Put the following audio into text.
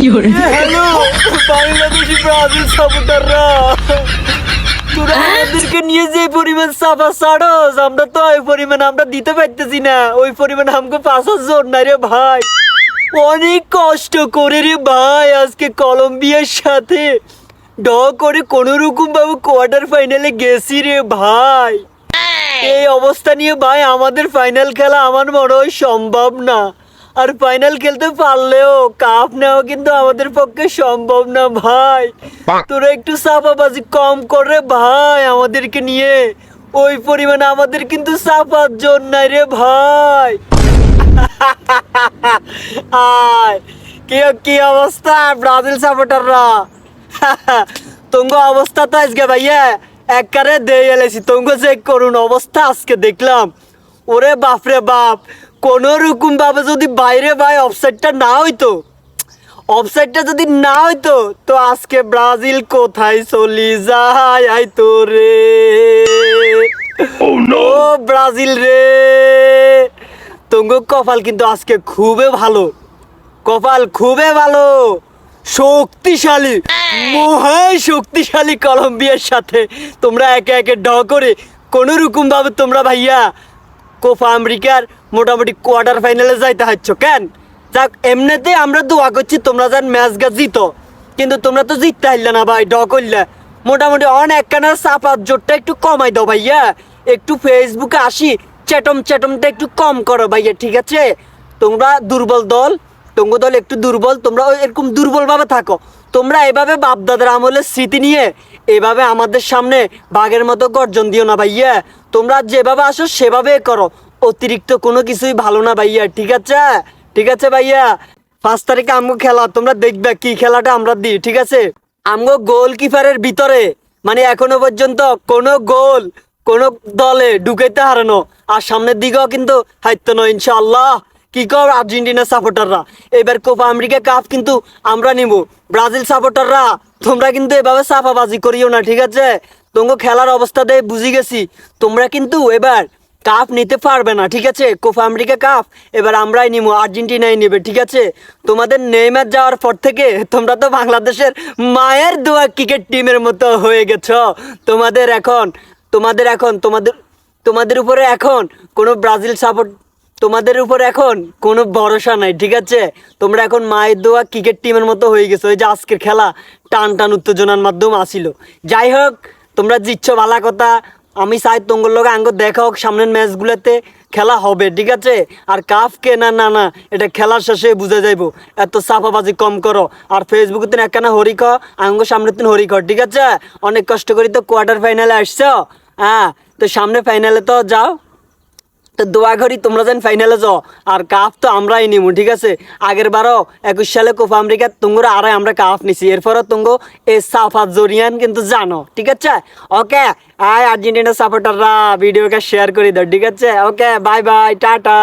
Hello Bangladeshi Brazil সাপোর্টাররা। তোরা আমাদেরকে নিয়ে যে পরিমাণ সাড়স আমরা তো ওই পরিমাণ আমরা দিতে পারতেছি না। ওই পরিমাণ আমাকে পাশার জোর না রে ভাই। অনেক কষ্ট করে রে ভাই আজকে কলম্বিয়ার সাথে। ড করে কোনো রকম ভাবে কোয়ার্টার ফাইনালে গেছি রে ভাই। এই অবস্থা নিয়ে ভাই আমাদের ফাইনাল খেলা আমার মনে হয় সম্ভব না। আর ফাইনাল খেলতে পারলেও কাপ নেওয়া কিন্তু আমাদের পক্ষে সম্ভব না ভাই। তোরা একটু সাফাবাজি কম করে ভাই আমাদেরকে নিয়ে। ওই পরিমাণে আমাদের কিন্তু সাফার জন্য নাই রে ভাই। আয় কি কি অবস্থা ব্রাজিল সাপোর্টাররা তোঙ্গ অবস্থা তো আজকে ভাইয়া একবারে দিয়ে এলেছি। তোঙ্গ চেক করুন অবস্থা আজকে দেখলাম। ওরে বাপরে বাপ কোন রকম ভাবে যদি বাইরে ভাই অফসাইডটা না হইতো অফসাইডটা যদি না হইতো তো আজকে ব্রাজিল কোথায় চলি যায় আই তো রে ও ব্রাজিল রে! তোঙ্গ কপাল কিন্তু আজকে খুবই ভালো। কপাল খুবই ভালো। শক্তিশালী মহা শক্তিশালী কলম্বিয়ার সাথে তোমরা একে একে ড করে কোনো রকম ভাবে তোমরা ভাইয়া কোপা আমেরিকার মোটামুটি কোয়ার্টার ফাইনালে যাইতে হচ্ছ, কেন? যাক এমনিতে আমরা দোয়া করছি, তোমরা যেন ম্যাচ গা জিতো। কিন্তু তোমরা তো জিততে হারলে না ভাই ড করলে। মোটামুটি অনেক কানার চাপার জোরটা একটু কমাই দাও ভাইয়া। একটু ফেসবুকে আসি, চ্যাটম চ্যাটমটা একটু কম করো ভাইয়া, ঠিক আছে? তোমরা দুর্বল দল টঙ্গ দল একটু দুর্বল, তোমরা এরকম দুর্বলভাবে থাকো। তোমরা এভাবে বাপদাদার আমলের স্মৃতি নিয়ে এভাবে আমাদের সামনে বাঘের মতো গর্জন দিও না ভাইয়া। তোমরা যেভাবে আসো, সেভাবে করো। অতিরিক্ত কোনো কিছুই ভালো না ভাইয়া, ঠিক আছে? ঠিক আছে ভাইয়া? পাঁচ তারিখে আমগো খেলা, তোমরা দেখবে কি খেলাটা আমরা দিই, ঠিক আছে? আমগো গোলকিপারের ভিতরে মানে এখনও পর্যন্ত কোনো গোল কোনো দলে ঢুকাইতে হারানো। আর সামনের দিকেও কিন্তু হাইতো নয় ইনশাআল্লাহ। কি কর আর্জেন্টিনা সাপোর্টাররা এবার কোপা আমেরিকা কাপ কিন্তু আমরা নিব। ব্রাজিল সাপোর্টাররা তোমরা কিন্তু এভাবে সাফাবাজি করিও না, ঠিক আছে? তোমাকে খেলার অবস্থা দিয়ে বুঝে গেছি। তোমরা কিন্তু এবার কাপ নিতে পারবে না, ঠিক আছে? কোপা আমেরিকা কাপ এবার আমরাই নিব, আর্জেন্টিনাই নেবে, ঠিক আছে? তোমাদের নেইমার যাওয়ার পর থেকে তোমরা তো বাংলাদেশের মায়ের দোয়া ক্রিকেট টিমের মতো হয়ে গেছ। তোমাদের এখন তোমাদের এখন, তোমাদের তোমাদের উপরে এখন কোনো ব্রাজিল সাপোর্ট তোমাদের উপর এখন কোনো ভরসা নাই, ঠিক আছে? তোমরা এখন মায়ের দোয়া ক্রিকেট টিমের মতো হয়ে গেছো। ওই যে আজকের খেলা টান টান উত্তেজনার মাধ্যমে আসিল। যাই হোক, তোমরা জিতছ ভালা কথা। আমি চাই তোমার লোক আঙ্গ দেখা হোক, সামনের ম্যাচগুলোতে খেলা হবে, ঠিক আছে? আর কাফ কে না না না, এটা খেলার শেষে বুঝে যাইব। এত সাফাবাজি কম করো। আর ফেসবুকে তুমি একখানা হরি খ আঙ্গ সামনে তুমি হরি কর, ঠিক আছে? অনেক কষ্ট করি তো কোয়ার্টার ফাইনালে আসছো? হ্যাঁ তো সামনে ফাইনালে তো যাও। তো দোয়া করি তোমরা যেন ফাইনালে যাও। আর কাপ তো আমরাই নিমু, ঠিক আছে? আগের বারও একুশ সালে কোপা আমেরিকা তুঙ্গুর আড়াই আমরা কাপ নিছি। এরপরও তুঙ্গ এ সাফা জরিয়ান কিন্তু জানো, ঠিক আছে? ওকে, আয় আর্জেন্টিনা সাপোর্টাররা ভিডিওকে শেয়ার করে দাও, ঠিক আছে? Okay bye bye tata.